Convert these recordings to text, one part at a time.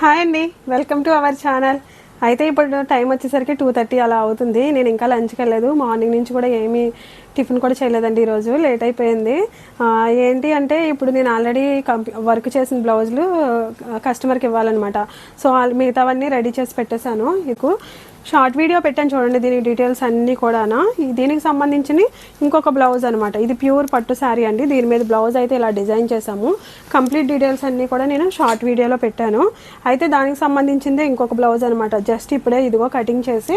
Hi అండి. Welcome to our channel. అయితే ఇప్పుడు టైం వచ్చేసరికి టూ థర్టీ అలా అవుతుంది. నేను ఇంకా లంచ్కి వెళ్ళలేదు. మార్నింగ్ నుంచి కూడా ఏమీ టిఫిన్ కూడా చేయలేదండి ఈరోజు. లేట్ అయిపోయింది. ఏంటి అంటే ఇప్పుడు నేను ఆల్రెడీ కంపి వర్క్ చేసిన బ్లౌజులు కస్టమర్కి ఇవ్వాలన్నమాట. సో మిగతావన్నీ రెడీ చేసి పెట్టేశాను మీకు. షార్ట్ వీడియో పెట్టాను చూడండి దీని డీటెయిల్స్ అన్నీ కూడానా. దీనికి సంబంధించిన ఇంకొక బ్లౌజ్ అనమాట ఇది ప్యూర్ పట్టు శారీ అండి. దీని మీద బ్లౌజ్ అయితే ఇలా డిజైన్ చేశాము. కంప్లీట్ డీటెయిల్స్ అన్నీ కూడా నేను షార్ట్ వీడియోలో పెట్టాను. అయితే దానికి సంబంధించిందే ఇంకొక బ్లౌజ్ అనమాట జస్ట్ ఇప్పుడే ఇదిగో కటింగ్ చేసి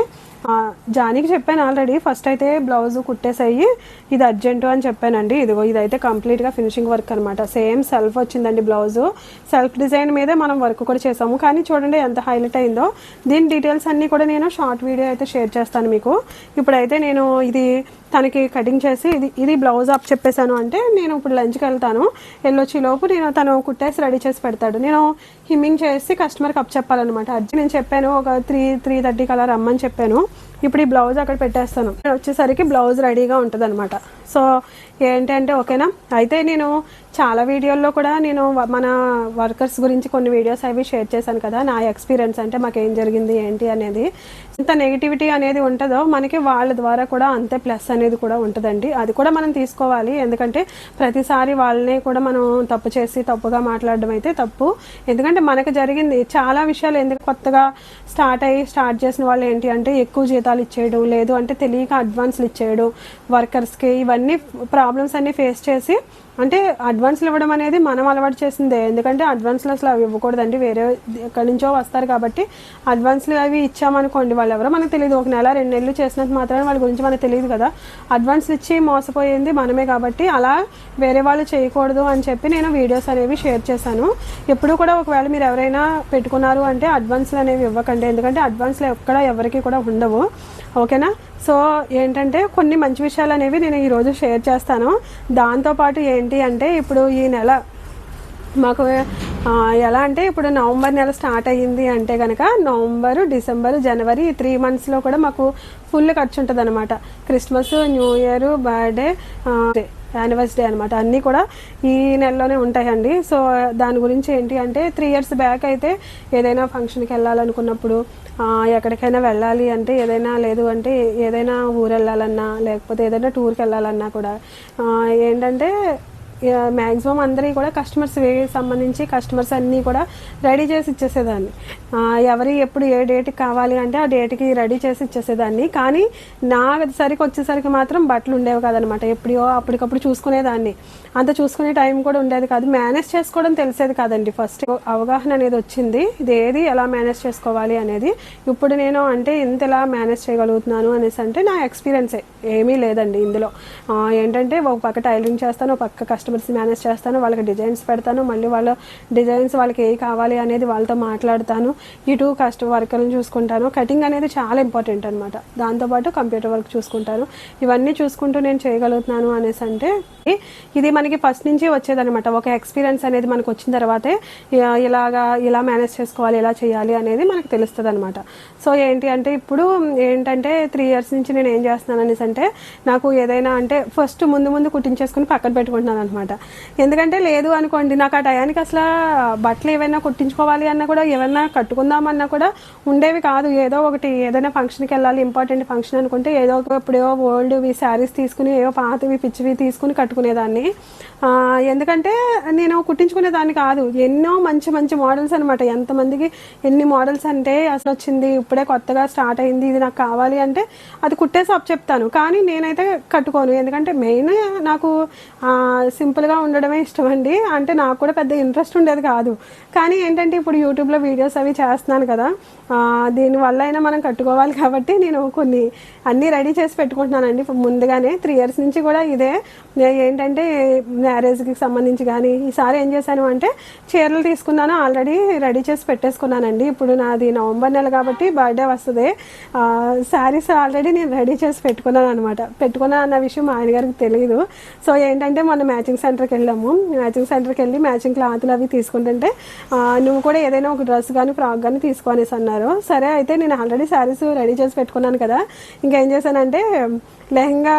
జానికి చెప్పాను ఆల్రెడీ ఫస్ట్ అయితే బ్లౌజ్ కుట్టేసాయి. ఇది అర్జెంటు అని చెప్పానండి. ఇదిగో ఇదైతే కంప్లీట్గా ఫినిషింగ్ వర్క్ అనమాట సేమ్ సెల్ఫ్ వచ్చిందండి బ్లౌజు సెల్ఫ్ డిజైన్ మీదే మనం వర్క్ కూడా చేసాము కానీ చూడండి ఎంత హైలైట్ అయిందో. దీని డీటెయిల్స్ అన్నీ కూడా నేను షార్ట్ వీడియో అయితే షేర్ చేస్తాను మీకు. ఇప్పుడైతే నేను ఇది తనకి కటింగ్ చేసి ఇది ఇది బ్లౌజ్ అప్ చెప్పేశాను అంటే నేను ఇప్పుడు లంచ్కి వెళ్తాను. వెళ్ళొచ్చి లోపు నేను తను కుట్టేసి రెడీ చేసి పెడతాడు. నేను హిమ్మింగ్ చేసి కస్టమర్కి అప్ చెప్పాలన్నమాట. అర్జెంట్ నేను చెప్పాను ఒక త్రీ త్రీ థర్టీకి అలా రమ్మని చెప్పాను. ఇప్పుడు ఈ బ్లౌజ్ అక్కడ పెట్టేస్తాను. నేను వచ్చేసరికి బ్లౌజ్ రెడీగా ఉంటుంది అనమాట సో ఏంటంటే ఓకేనా? అయితే నేను చాలా వీడియోల్లో కూడా నేను మన వర్కర్స్ గురించి కొన్ని వీడియోస్ అవి షేర్ చేశాను కదా నా ఎక్స్పీరియన్స్ అంటే మాకు ఏం జరిగింది ఏంటి అనేది. ఎంత నెగిటివిటీ అనేది ఉంటుందో మనకి వాళ్ళ ద్వారా కూడా అంతే ప్లస్ అనేది కూడా ఉంటుందండి. అది కూడా మనం తీసుకోవాలి. ఎందుకంటే ప్రతిసారి వాళ్ళని కూడా మనం తప్పు చేసి తప్పుగా మాట్లాడడం అయితే తప్పు. ఎందుకంటే మనకు జరిగింది చాలా విషయాలు ఎందుకు కొత్తగా స్టార్ట్ అయ్యి స్టార్ట్ చేసిన వాళ్ళు ఏంటి అంటే ఎక్కువ జీతాలు ఇచ్చేయడం లేదు అంటే తెలియక అడ్వాన్స్లు ఇచ్చేయడం వర్కర్స్కి ఇవన్నీ ప్రాబ్లమ్స్ అన్నీ ఫేస్ చేసి అంటే అడ్వాన్స్లు ఇవ్వడం అనేది మనం అలవాటు చేసిందే. ఎందుకంటే అడ్వాన్స్లు అసలు అవి ఇవ్వకూడదండి. వేరే ఎక్కడి నుంచో వస్తారు కాబట్టి అడ్వాన్స్లు అవి ఇచ్చామనుకోండి వాళ్ళు ఎవరో మనకు తెలియదు. ఒక నెల రెండు నెలలు చేసినంత మాత్రమే వాళ్ళ గురించి మనకు తెలియదు కదా. అడ్వాన్స్ ఇచ్చి మోసపోయింది మనమే కాబట్టి అలా వేరే వాళ్ళు చేయకూడదు అని చెప్పి నేను వీడియోస్ అనేవి షేర్ చేశాను. ఎప్పుడు కూడా ఒకవేళ మీరు ఎవరైనా పెట్టుకున్నారు అంటే అడ్వాన్స్లు అనేవి ఇవ్వకండి. ఎందుకంటే అడ్వాన్స్లు ఎక్కడ ఎవరికి కూడా ఉండవు. ఓకేనా? సో ఏంటంటే కొన్ని మంచి విషయాలు అనేవి నేను ఈరోజు షేర్ చేస్తాను. దాంతోపాటు ఏంటి అంటే ఇప్పుడు ఈ నెల మాకు ఎలా అంటే ఇప్పుడు నవంబర్ నెల స్టార్ట్ అయ్యింది అంటే కనుక నవంబర్ డిసెంబర్ జనవరి ఈ త్రీ మంత్స్లో కూడా మాకు ఫుల్ ఖర్చు ఉంటుంది అనమాట Christmas new year birthday anniversary అనమాట అన్నీ కూడా ఈ నెలలోనే ఉంటాయండి. సో దాని గురించి ఏంటి అంటే త్రీ ఇయర్స్ బ్యాక్ అయితే ఏదైనా ఫంక్షన్కి వెళ్ళాలనుకున్నప్పుడు ఎక్కడికైనా వెళ్ళాలి అంటే ఏదైనా లేదు అంటే ఏదైనా ఊరు వెళ్ళాలన్నా లేకపోతే ఏదైనా టూర్కి వెళ్ళాలన్నా కూడా ఏంటంటే మ్యాక్సిమం అందరికీ కూడా కస్టమర్స్ సంబంధించి కస్టమర్స్ అన్నీ కూడా రెడీ చేసి ఇచ్చేసేదాన్ని. ఎవరి ఎప్పుడు ఏ డేట్కి కావాలి అంటే ఆ డేట్కి రెడీ చేసి ఇచ్చేసేదాన్ని. కానీ నా సరికి వచ్చేసరికి మాత్రం బట్టలు ఉండేవి కాదనమాట ఎప్పుడో అప్పటికప్పుడు చూసుకునేదాన్ని. అంత చూసుకునే టైం కూడా ఉండేది కాదు. మేనేజ్ చేసుకోవడం తెలిసేది కాదండి. ఫస్ట్ అవగాహన అనేది వచ్చింది. ఇది ఏది ఎలా మేనేజ్ చేసుకోవాలి అనేది. ఇప్పుడు నేను అంటే ఇంత ఎలా మేనేజ్ చేయగలుగుతున్నాను అనేసి అంటే నా ఎక్స్పీరియన్సే ఏమీ లేదండి ఇందులో. ఏంటంటే ఒక పక్క టైలరింగ్ చేస్తాను ఒక పక్క కస్టమర్స్ మేనేజ్ చేస్తాను వాళ్ళకి డిజైన్స్ పెడతాను మళ్ళీ వాళ్ళ డిజైన్స్ వాళ్ళకి ఏ కావాలి అనేది వాళ్ళతో మాట్లాడతాను. ఇటు కస్ట వర్కర్ని చూసుకుంటాను. కటింగ్ అనేది చాలా ఇంపార్టెంట్ అనమాట దాంతోపాటు కంప్యూటర్ వర్క్ చూసుకుంటాను. ఇవన్నీ చూసుకుంటూ నేను చేయగలుగుతున్నాను అనేసి అంటే ఇది మనకి ఫస్ట్ నుంచి వచ్చేదనమాట ఒక ఎక్స్పీరియన్స్ అనేది మనకు వచ్చిన తర్వాతే ఇలాగా ఇలా మేనేజ్ చేసుకోవాలి ఇలా చేయాలి అనేది మనకు తెలుస్తుంది అనమాట సో ఏంటి అంటే ఇప్పుడు ఏంటంటే త్రీ ఇయర్స్ నుంచి నేను ఏం చేస్తున్నాను అనేసి అంటే నాకు ఏదైనా అంటే ఫస్ట్ ముందు ముందు కుట్టించేసుకుని పక్కన పెట్టుకుంటున్నాను అనమాట ఎందుకంటే లేదు అనుకోండి నాకు ఆ టయానికి అసలు బట్టలు ఏవైనా కుట్టించుకోవాలి అన్నా కూడా ఏమైనా కట్టుకుందామన్నా కూడా ఉండేవి కాదు. ఏదో ఒకటి ఏదైనా ఫంక్షన్కి వెళ్ళాలి ఇంపార్టెంట్ ఫంక్షన్ అనుకుంటే ఏదో ఒక ఇప్పుడేవో ఓల్డ్వి శారీస్ తీసుకుని ఏవో పాతవి పిచ్చివి తీసుకుని కట్టుకునేదాన్ని. ఎందుకంటే నేను కుట్టించుకునేదాన్ని కాదు. ఎన్నో మంచి మంచి మోడల్స్ అనమాట ఎంతమందికి ఎన్ని మోడల్స్ అంటే అసలు వచ్చింది ఇప్పుడే కొత్తగా స్టార్ట్ అయింది ఇది నాకు కావాలి అంటే అది కుట్టేసి అప్ చెప్తాను. కానీ నేనైతే కట్టుకోను. ఎందుకంటే మెయిన్ నాకు సింపుల్ సింపుల్గా ఉండడమే ఇష్టం అండి అంటే నాకు కూడా పెద్ద ఇంట్రెస్ట్ ఉండేది కాదు. కానీ ఏంటంటే ఇప్పుడు యూట్యూబ్లో వీడియోస్ అవి చేస్తున్నాను కదా దీనివల్ల అయినా మనం కట్టుకోవాలి కాబట్టి నేను కొన్ని అన్నీ రెడీ చేసి పెట్టుకుంటున్నానండి. ముందుగానే త్రీ ఇయర్స్ నుంచి కూడా ఇదే. ఏంటంటే మ్యారేజ్కి సంబంధించి కానీ ఈసారి ఏం చేశాను అంటే చీరలు తీసుకున్నాను ఆల్రెడీ రెడీ చేసి పెట్టేసుకున్నానండి. ఇప్పుడు నాది నవంబర్ నెల కాబట్టి బర్త్డే వస్తుంది. శారీస్ ఆల్రెడీ నేను రెడీ చేసి పెట్టుకున్నాను అనమాట పెట్టుకున్నాను అన్న విషయం మా ఆయన గారికి తెలియదు సో ఏంటంటే మొన్న మ్యాచింగ్ మ్యాచింగ్ సెంటర్కి వెళ్ళాము. మ్యాచింగ్ సెంటర్కి వెళ్ళి మ్యాచింగ్ క్లాత్లు అవి తీసుకుంటుంటే నువ్వు కూడా ఏదైనా ఒక డ్రెస్ కానీ ఫ్రాక్ కానీ తీసుకో అనేసి అన్నారు. సరే అయితే నేను ఆల్రెడీ శారీస్ రెడీ చేసి పెట్టుకున్నాను కదా. ఇంకేం చేశానంటే లెహంగా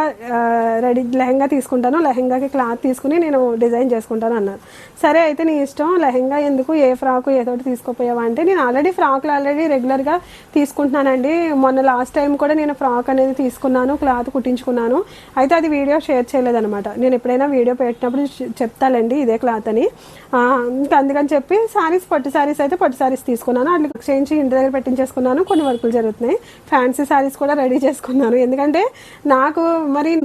రెడీ లెహంగా తీసుకుంటాను. లెహంగాకి క్లాత్ తీసుకుని నేను డిజైన్ చేసుకుంటాను అన్నారు. సరే అయితే నీ ఇష్టం. లెహంగా ఎందుకు? ఏ ఫ్రాక్ ఏదోటి తీసుకోపోయావా అంటే నేను ఆల్రెడీ ఫ్రాక్లు ఆల్రెడీ రెగ్యులర్గా తీసుకుంటున్నానండి. మొన్న లాస్ట్ టైం కూడా నేను ఫ్రాక్ అనేది తీసుకున్నాను క్లాత్ కుట్టించుకున్నాను. అయితే అది వీడియో షేర్ చేయలేదన్నమాట. నేను ఎప్పుడైనా వీడియో పెట్ చె- చెప్తాలండి ఇదే క్లాత్ అని. ఇంకా అందుకని చెప్పి శారీస్ పట్టు సారీస్ అయితే పట్టు శారీస్ తీసుకున్నాను. అట్లా చేయించి ఇంటి దగ్గర పెట్టించేసుకున్నాను. కొన్ని వర్కులు జరుగుతున్నాయి. ఫ్యాన్సీ శారీస్ కూడా రెడీ చేసుకున్నాను. ఎందుకంటే నాకు మరి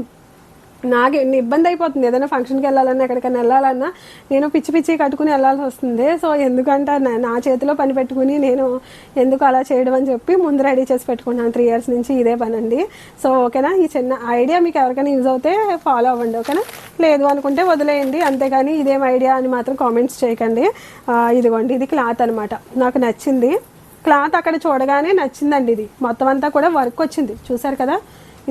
నాకు ఎన్ని ఇబ్బంది అయిపోతుంది. ఏదైనా ఫంక్షన్కి వెళ్ళాలన్నా ఎక్కడికైనా వెళ్ళాలన్నా నేను పిచ్చి పిచ్చి కట్టుకుని వెళ్ళాల్సి వస్తుంది. సో ఎందుకంటే నా- చేతిలో పని పెట్టుకుని నేను ఎందుకు అలా చేయడం అని చెప్పి ముందు రెడీ చేసి పెట్టుకున్నాను త్రీ ఇయర్స్ నుంచి ఇదే పని అండి సో ఓకేనా? ఈ చిన్న ఐడియా మీకు ఎవరికైనా యూజ్ అవుతే ఫాలో అవ్వండి ఓకేనా? లేదు అనుకుంటే వదిలేయండి. అంతేగాని ఇదేం ఐడియా అని మాత్రం కామెంట్స్ చేయకండి. ఇదిగోండి ఇది క్లాత్ అనమాట నాకు నచ్చింది. క్లాత్ అక్కడ చూడగానే నచ్చిందండి ఇది. మొత్తం అంతా కూడా వర్క్ వచ్చింది. చూసారు కదా?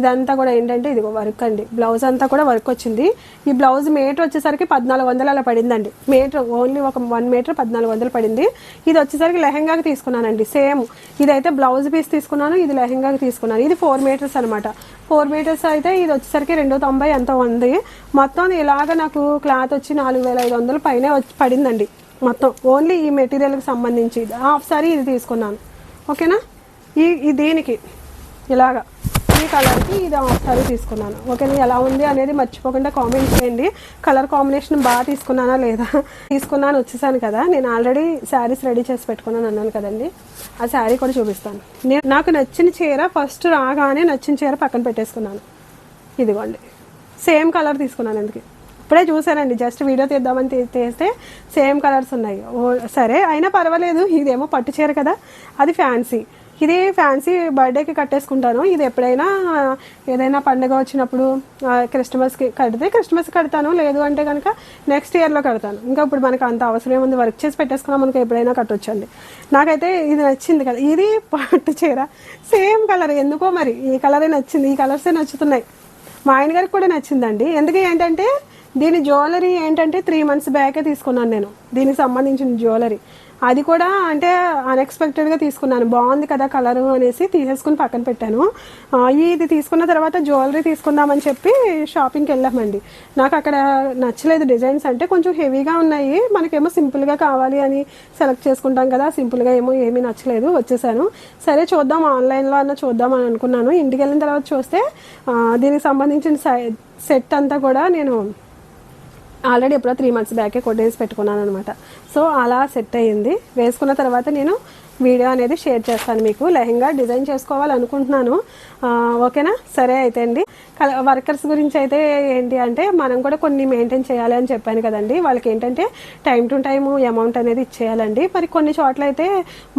ఇదంతా కూడా ఏంటంటే ఇది వర్క్ అండి. బ్లౌజ్ అంతా కూడా వర్క్ వచ్చింది. ఈ బ్లౌజ్ మీటర్ వచ్చేసరికి పద్నాలుగు వందలు అలా పడిందండి. మీటర్ ఓన్లీ ఒక వన్ మీటర్ పద్నాలుగు వందలు పడింది. ఇది వచ్చేసరికి లెహంగాకి తీసుకున్నానండి. సేమ్ ఇదైతే బ్లౌజ్ పీస్ తీసుకున్నాను ఇది లెహంగాకి తీసుకున్నాను. ఇది ఫోర్ మీటర్స్ అనమాట ఫోర్ మీటర్స్ అయితే ఇది వచ్చేసరికి రెండు తొంభై ఎంత ఉంది. మొత్తం ఇలాగ నాకు క్లాత్ వచ్చి నాలుగు వేల ఐదు వందలు పైనే వచ్చి పడిందండి. మొత్తం ఓన్లీ ఈ మెటీరియల్కి సంబంధించి. హాఫ్ సారీ ఇది తీసుకున్నాను. ఓకేనా ఈ ఈ దీనికి ఇలాగా. ఈ కలర్కి ఇది హాఫ్ తీసుకున్నాను. ఓకేనా ఎలా ఉంది అనేది మర్చిపోకుండా కామెంట్ చేయండి. కలర్ కాంబినేషన్ బాగా తీసుకున్నానా లేదా? తీసుకున్నాను వచ్చేసాను కదా. నేను ఆల్రెడీ శారీస్ రెడీ చేసి పెట్టుకున్నాను అన్నాను కదండి. ఆ శారీ కూడా చూపిస్తాను. నేను నాకు నచ్చిన చీర ఫస్ట్ రాగానే నచ్చిన చీర పక్కన పెట్టేసుకున్నాను. ఇదిగోండి. సేమ్ కలర్ తీసుకున్నాను అందుకే. ఇప్పుడే చూసానండి జస్ట్ వీడియో తీద్దామని తీస్తే సేమ్ కలర్స్ ఉన్నాయి. ఓ సరే అయినా పర్వాలేదు. ఇదేమో పట్టు చీర కదా. అది ఫ్యాన్సీ ఇది ఫ్యాన్సీ బర్త్డేకి కట్టేసుకుంటాను. ఇది ఎప్పుడైనా ఏదైనా పండుగ వచ్చినప్పుడు క్రిస్టమస్కి కడితే క్రిస్టమస్ కడతాను. లేదు అంటే కనుక నెక్స్ట్ ఇయర్లో కడతాను. ఇంకా ఇప్పుడు మనకు అంత అవసరం ఏముంది వర్క్ చేసి పెట్టేసుకున్నా మనకు ఎప్పుడైనా కట్టొచ్చండి. నాకైతే ఇది నచ్చింది కదా. ఇది పట్టు చీర. సేమ్ కలర్ ఎందుకో మరి? ఈ కలరే నచ్చింది. ఈ కలర్సే నచ్చుతున్నాయి. మా ఆయన గారికి కూడా నచ్చిందండి. ఎందుకు ఏంటంటే దీని జ్యువెలరీ ఏంటంటే త్రీ మంత్స్ బ్యాకే తీసుకున్నాను నేను. దీనికి సంబంధించిన జ్యువెలరీ అది కూడా అంటే అన్ఎక్స్పెక్టెడ్గా తీసుకున్నాను. బాగుంది కదా కలరు అనేసి తీసేసుకుని పక్కన పెట్టాను. ఇది తీసుకున్న తర్వాత జ్యువెలరీ తీసుకుందామని చెప్పి షాపింగ్కి వెళ్ళామండి. నాకు అక్కడ నచ్చలేదు డిజైన్స్ అంటే కొంచెం హెవీగా ఉన్నాయి. మనకేమో సింపుల్గా కావాలి అని సెలెక్ట్ చేసుకుంటాం కదా సింపుల్గా ఏమో ఏమీ నచ్చలేదు వచ్చేసాను. సరే చూద్దాం ఆన్లైన్లో అన్న చూద్దాం అని అనుకున్నాను. ఇంటికి వెళ్ళిన తర్వాత చూస్తే దీనికి సంబంధించిన సెట్ అంతా కూడా నేను ఆల్రెడీ ఎప్పుడో త్రీ మంత్స్ బ్యాకే కొట్టేసి పెట్టుకున్నాను అనమాట సో అలా సెట్ అయ్యింది. వేసుకున్న తర్వాత నేను వీడియో అనేది షేర్ చేస్తాను మీకు. లెహంగా డిజైన్ చేసుకోవాలనుకుంటున్నాను. ఓకేనా? సరే అయితే అండి. వర్కర్స్ గురించి అయితే ఏంటి అంటే మనం కూడా కొన్ని మెయింటైన్ చేయాలి అని చెప్పాను కదండి. వాళ్ళకి ఏంటంటే టైం టు టైం అమౌంట్ అనేది ఇచ్చేయాలండి. మరి కొన్ని చోట్ల అయితే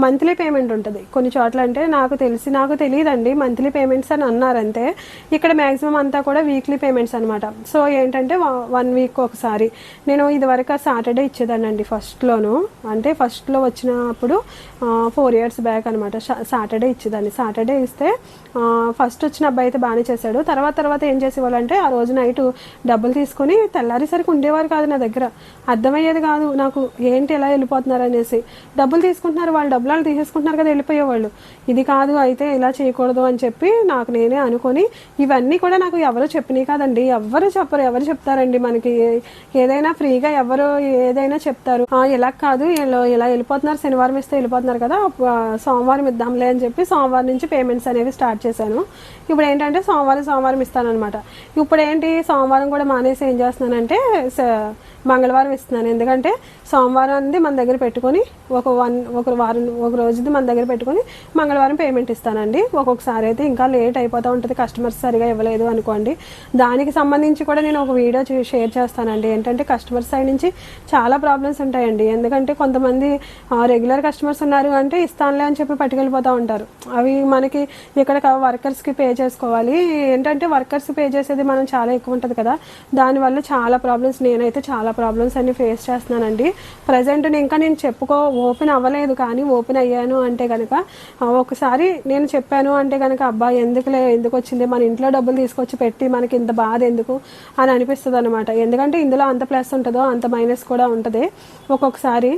మంత్లీ పేమెంట్ ఉంటుంది. కొన్ని చోట్ల అంటే నాకు తెలిసి నాకు తెలియదండి. మంత్లీ పేమెంట్స్ అని అన్నారు అంతే ఇక్కడ మ్యాక్సిమం అంతా కూడా వీక్లీ పేమెంట్స్ అనమాట సో ఏంటంటే వన్ వీక్ ఒకసారి. నేను ఇది వరకు సాటర్డే ఇచ్చేదానండి ఫస్ట్లోను. అంటే ఫస్ట్లో వచ్చినప్పుడు ఫోర్ ఇయర్స్ బ్యాక్ అనమాట సాటర్డే ఇచ్చేదాన్ని. సాటర్డే ఇస్తే ఫస్ట్ వచ్చిన అబ్బాయి అయితే బాగానే చేశాడు. తర్వాత తర్వాత ఏం చేసేవాళ్ళు అంటే ఆ రోజు నైట్ డబ్బులు తీసుకొని తెల్లారేసరికి ఉండేవారు కాదు నా దగ్గర. అర్థమయ్యేది కాదు నాకు ఏంటి ఎలా వెళ్ళిపోతున్నారు అనేసి. డబ్బులు తీసుకుంటున్నారు వాళ్ళు డబ్బులు వాళ్ళు తీసేసుకుంటున్నారు కదా వెళ్ళిపోయేవాళ్ళు. ఇది కాదు అయితే ఇలా చేయకూడదు అని చెప్పి నాకు నేనే అనుకొని ఇవన్నీ కూడా నాకు ఎవరు చెప్పినాయి కాదండి. ఎవరు చెప్పరు ఎవరు చెప్తారండి మనకి. ఏదైనా ఫ్రీగా ఎవరు ఏదైనా చెప్తారు. ఇలా కాదు ఇలా వెళ్ళిపోతున్నారు శనివారం ఇస్తే వెళ్ళిపోతున్నారు కదా. కూడా సోమవారం ఇద్దాంలే అని చెప్పి సోమవారం నుంచి పేమెంట్స్ అనేవి స్టార్ట్ చేశాను. ఇప్పుడు ఏంటంటే సోమవారం సోమవారం ఇస్తానన్నమాట. ఇప్పుడు ఏంటి సోమవారం కూడా మానేసి ఏం చేస్తున్నానంటే స- మంగళవారం ఇస్తున్నాను. ఎందుకంటే సోమవారం అనేది మన దగ్గర పెట్టుకొని ఒక వన్ ఒక వారం ఒక రోజుది మన దగ్గర పెట్టుకొని మంగళవారం పేమెంట్ ఇస్తానండి. ఒక్కొక్కసారి అయితే ఇంకా లేట్ అయిపోతూ ఉంటుంది. కస్టమర్స్ సరిగా ఇవ్వలేదు అనుకోండి. దానికి సంబంధించి కూడా నేను ఒక వీడియో షేర్ చేస్తానండి. ఏంటంటే కస్టమర్ సైడ్ నుంచి చాలా ప్రాబ్లమ్స్ ఉంటాయండి. ఎందుకంటే కొంతమంది రెగ్యులర్ కస్టమర్స్ ఉన్నారు కానీ ఇస్తానులే అని చెప్పి పట్టుకెళ్ళిపోతూ ఉంటారు. అవి మనకి ఇక్కడ వర్కర్స్కి పే చేసుకోవాలి. ఏంటంటే వర్కర్స్ పే చేసేది మనం చాలా ఎక్కువ ఉంటుంది కదా. దానివల్ల చాలా ప్రాబ్లమ్స్ నేనైతే చాలా ప్రాబ్లమ్స్ అన్ని ఫేస్ చేస్తున్నానండి. ప్రజెంట్ ఇంకా నేను చెప్పుకో ఓపెన్ అవ్వలేదు కానీ ఓపెన్ అయ్యాను అంటే కనుక ఒకసారి నేను చెప్పాను అంటే కనుక అబ్బా ఎందుకులే ఎందుకు వచ్చింది? మన ఇంట్లో డబ్బులు తీసుకొచ్చి పెట్టి మనకి ఇంత బాధ ఎందుకు? అని అనిపిస్తుంది అనమాట ఎందుకంటే ఇందులో అంత ప్లస్ ఉంటుందో అంత మైనస్ కూడా ఉంటుంది. ఒక్కొక్కసారి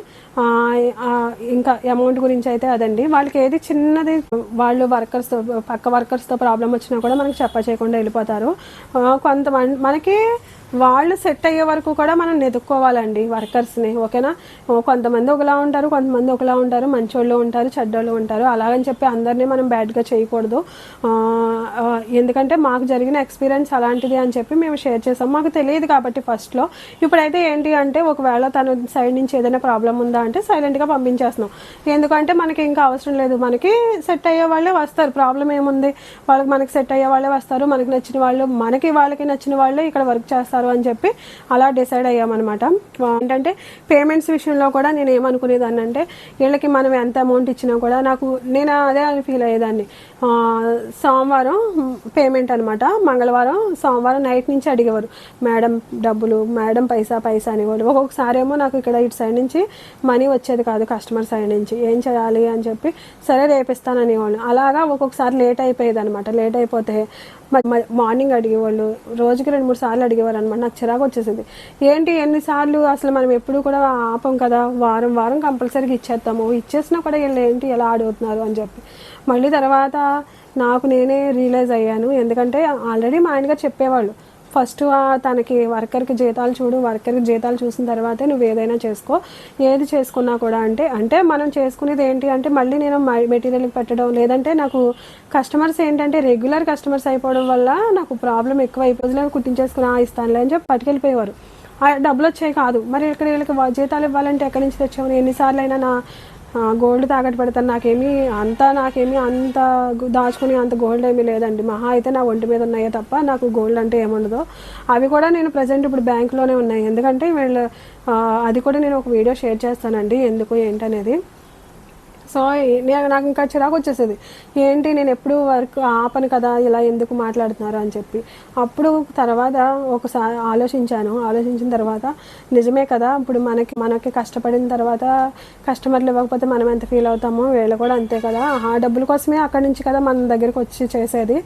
ఇంకా అమౌంట్ గురించి అయితే అదండి. వాళ్ళకి ఏది చిన్నది వాళ్ళు వర్కర్స్తో పక్క వర్కర్స్తో ప్రాబ్లం వచ్చినా కూడా మనకి చెప్ప చేయకుండా వెళ్ళిపోతారు కొంతమంది మనకి వాళ్ళు సెట్ అయ్యే వరకు కూడా మనం నెదుక్కోవాలండి వర్కర్స్ని ఓకేనా? కొంతమంది ఒకలా ఉంటారు కొంతమంది ఒకలా ఉంటారు మంచోళ్ళు ఉంటారు చెడ్డోళ్ళు ఉంటారు అలాగని చెప్పి అందరినీ మనం బ్యాడ్గా చేయకూడదు. ఎందుకంటే మాకు జరిగిన ఎక్స్పీరియన్స్ అలాంటిది అని చెప్పి మేము షేర్ చేసాం మాకు తెలియదు కాబట్టి ఫస్ట్లో. ఇప్పుడైతే ఏంటి అంటే ఒకవేళ తన సైడ్ నుంచి ఏదైనా ప్రాబ్లం ఉందా అంటే సైలెంట్గా పంపించేస్తున్నాం. ఎందుకంటే మనకి ఇంకా అవసరం లేదు. మనకి సెట్ అయ్యే వాళ్ళే వస్తారు. ప్రాబ్లం ఏముంది? వాళ్ళకి మనకి సెట్ అయ్యే వాళ్ళే వస్తారు. మనకి నచ్చిన వాళ్ళు మనకి వాళ్ళకి నచ్చిన వాళ్ళే ఇక్కడ వర్క్ చేస్తారు. అని చెప్పి అలా డిసైడ్ అయ్యామన్నమాట. ఏంటంటే పేమెంట్స్ విషయంలో కూడా నేను ఏమనుకునేదాన్ని అంటే వీళ్ళకి మనం ఎంత అమౌంట్ ఇచ్చినా కూడా నాకు నేను అదే అని ఫీల్ అయ్యేదాన్ని సోమవారం పేమెంట్ అనమాట మంగళవారం సోమవారం నైట్ నుంచి అడిగేవారు. మేడం డబ్బులు మేడం పైసా పైసా అనేవాళ్ళు. ఒక్కొక్కసారి ఏమో నాకు ఇక్కడ ఇటు సైడ్ నుంచి మనీ వచ్చేది కాదు కస్టమర్ సైడ్ నుంచి. ఏం చేయాలి? అని చెప్పి సరే రేపిస్తాను అనేవాళ్ళు. అలాగా ఒక్కొక్కసారి లేట్ అయిపోయేది అనమాట లేట్ అయిపోతే మార్నింగ్ అడిగేవాళ్ళు రోజుకి రెండు మూడు సార్లు అడిగేవారు అనమాట నాకు చిరాకు వచ్చేసింది. ఏంటి ఎన్నిసార్లు అసలు మనం ఎప్పుడు కూడా ఆపం కదా వారం వారం కంపల్సరీగా ఇచ్చేస్తాము. ఇచ్చేసినా కూడా వీళ్ళు ఏంటి ఎలా ఆడుతున్నారు అని చెప్పి. మళ్ళీ తర్వాత నాకు నేనే రియలైజ్ అయ్యాను. ఎందుకంటే ఆల్రెడీ మా ఆయనగారు చెప్పేవాళ్ళు ఫస్ట్ తనకి వర్కర్కి జీతాలు చూడు వర్కర్కి జీతాలు చూసిన తర్వాతే నువ్వు ఏదైనా చేసుకో. ఏది చేసుకున్నా కూడా అంటే అంటే మనం చేసుకునేది ఏంటి అంటే మళ్ళీ నేను మెటీరియల్ పెట్టడం లేదంటే నాకు కస్టమర్స్ ఏంటంటే రెగ్యులర్ కస్టమర్స్ అయిపోవడం వల్ల నాకు ప్రాబ్లం ఎక్కువ అయిపోతుంది కుట్టించేసుకుని "ఆ, ఇస్తానులే అని చెప్పి పట్టుకెళ్ళిపోయేవారు. ఆ డబ్బులు వచ్చాయి కాదు. మరి ఇక్కడ వీళ్ళకి జీతాలు ఇవ్వాలంటే ఎక్కడి నుంచి తెచ్చావు? ఎన్నిసార్లు అయినా నా గోల్డ్ తాకట్టు పెడతాను. నాకేమీ అంత నాకేమీ అంత దాచుకుని అంత గోల్డ్ ఏమీ లేదండి. మహా అయితే నా ఒంటి మీద ఉన్నాయే తప్ప నాకు గోల్డ్ అంటే ఏముండదు. అవి కూడా నేను ప్రజెంట్ ఇప్పుడు బ్యాంక్లోనే ఉన్నాయి. ఎందుకంటే వీళ్ళు అది కూడా నేను ఒక వీడియో షేర్ చేస్తానండి. ఎందుకు ఏంటనేది. సో నేను నాకు ఇంకా చిరాకు వచ్చేసేది. ఏంటి నేను ఎప్పుడు వర్క్ ఆపను కదా ఇలా ఎందుకు మాట్లాడుతున్నారు అని చెప్పి. అప్పుడు తర్వాత ఒకసారి ఆలోచించాను. ఆలోచించిన తర్వాత నిజమే కదా ఇప్పుడు మనకి మనకి కష్టపడిన తర్వాత కస్టమర్లు ఇవ్వకపోతే మనం ఎంత ఫీల్ అవుతామో వీళ్ళు కూడా అంతే కదా. ఆ డబ్బుల కోసమే అక్కడి నుంచి కదా మన దగ్గరికి వచ్చి చేసేది.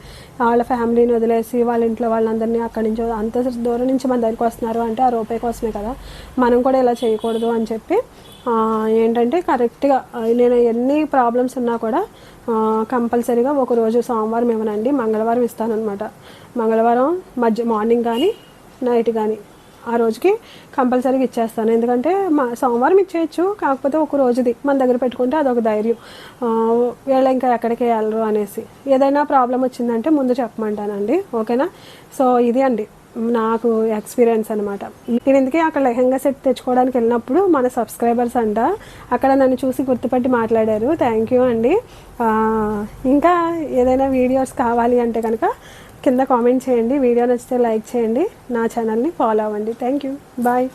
వాళ్ళ ఫ్యామిలీని వదిలేసి వాళ్ళ ఇంట్లో వాళ్ళందరినీ అక్కడి నుంచి అంత దూరం నుంచి మన దగ్గరికి వస్తున్నారు అంటే ఆ రూపాయి కోసమే కదా. మనం కూడా ఇలా చేయకూడదు అని చెప్పి ఏంటంటే కరెక్ట్గా నేను ఎన్ని ప్రాబ్లమ్స్ ఉన్నా కూడా కంపల్సరీగా ఒక రోజు సోమవారం ఇవ్వనండి మంగళవారం ఇస్తానమాట మంగళవారం మధ్య మార్నింగ్ కానీ నైట్ కానీ ఆ రోజుకి కంపల్సరీగా ఇచ్చేస్తాను. ఎందుకంటే మా సోమవారం ఇచ్చేయచ్చు కాకపోతే ఒక రోజుది మన దగ్గర పెట్టుకుంటే అదొక ధైర్యం. వీళ్ళ ఇంకా ఎక్కడికి వెళ్ళరు అనేసి. ఏదైనా ప్రాబ్లం వచ్చిందంటే ముందు చెప్పమంటానండి. ఓకేనా? సో ఇది అండి. నాకు ఎక్స్పీరియన్స్ అనమాట నేను ఇందుకే అక్కడ లెహంగా సెట్ తెచ్చుకోవడానికి వెళ్ళినప్పుడు మన సబ్స్క్రైబర్స్ అంట అక్కడ నన్ను చూసి గుర్తుపట్టి మాట్లాడారు. థ్యాంక్ యూ అండి. ఇంకా ఏదైనా వీడియోస్ కావాలి అంటే కనుక కింద కామెంట్ చేయండి. వీడియో నచ్చితే లైక్ చేయండి. నా ఛానల్ని ఫాలో అవ్వండి. Thank you bye